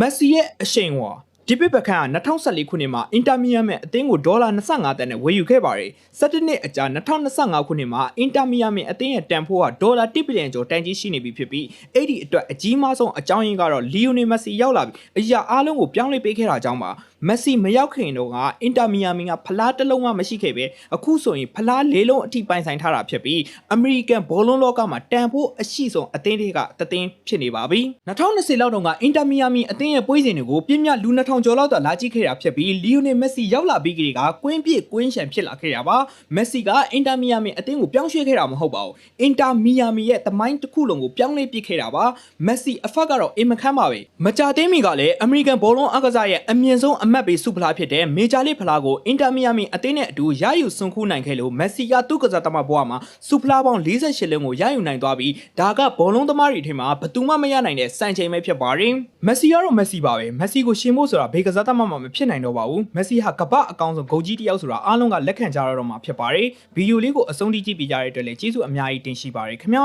မက်ဆီရဲ့အရှိန်ဝါဒီပစ်ပခန့်က2014ခုနှစ်မှာအင်တာမီယမ်ရဲ့အသင်းကိုဒေါ်လာ25တန်းနဲ့ဝယ်ယူခဲ့ပါတယ်။17နှစ်အကြာ2025ခုနှစ်မှာအင်တာမီယမ်ရဲ့အသင်းရဲ့တန်ဖိုးကဒေါ်လာ1ဘီလီယံကျော်တန်ကြီးရှိနေပြီဖြစ်ပြီးအဲ့ဒီအတွက်အကြီးမားဆုံးအကြောင်းရင်းကတော့လီယိုနယ်မက်ဆီရောက်လာပြီးအရာအားလုံးကိုပြောင်းလဲပေးခဲ့တာကြောင့်ပါ။ မက်ဆီမရောက်ခင်တော့ကအင်တာမီယမ်ကဖလားတစ်လုံးမှမရှိခဲ့ပဲအခုဆိုရင်ဖလားလေးလုံးအထိပိုင်ဆိုင်ထားတာဖြစ်ပြီးအမေရိကန်ဘောလုံးလောကမှာတန်ဖိုးအရှိဆုံးအသင်းတွေကတသင်းဖြစ်နေပါပြီ2020လောက်တုန်းကအင်တာမီယမ်အသင်းရဲ့ပွဲစဉ်တွေကိုပြင်းပြလူ2000ကျော်လောက်တော့လာကြည့်ခဲ့တာဖြစ်ပြီးလီယိုနယ်မက်ဆီရောက်လာပြီးကလေးကကွင်းပြည့်ကွင်းရှံဖြစ်လာခဲ့တာပါမက်ဆီကအင်တာမီယမ်အသင်းကိုပြောင်းရွှေ့ခဲ့တာမဟုတ်ပါဘူးအင်တာမီယမ်ရဲ့တမိုင်းတစ်ခုလုံးကိုပြောင်းလဲပစ်ခဲ့တာပါမက်ဆီအဖက်ကတော့အင်မခမ်းပါပဲမကြသေးမီကလည်းအမေရိကန်ဘောလုံးအကစားရဲ့အမြင့်ဆုံးအမတ်ပေးစုဖလားဖြစ်တဲ့မေဂျာလိဖလားကိုအင်တာမီယမ်အသင်းနဲ့အတူရယူစွန်ခူးနိုင်ခဲ့လို့မက်ဆီကသူ့ကစားသမားဘဝမှာစုဖလားပေါင်း48လင်းကိုရယူနိုင်သွားပြီးဒါကဘောလုံးသမားတွေထဲမှာဘယ်သူမှမရနိုင်တဲ့စံချိန်ပဲဖြစ်ပါတယ်မက်ဆီကတော့မက်ဆီပါပဲမက်ဆီကိုရှင်ဖို့ဆိုတာဘေကစားသမားမှမဖြစ်နိုင်တော့ပါဘူးမက်ဆီဟာကပ္ပအကောင်ဆုံးဂိုးကြီးတစ်ယောက်ဆိုတာအားလုံးကလက်ခံကြရတော့မှာဖြစ်ပါတယ်ဗီဒီယိုလေးကိုအဆုံးထိကြည့်ပြကြတဲ့အတွက်လည်းကျေးဇူးအများကြီးတင်ရှိပါတယ်ခင်ဗျာ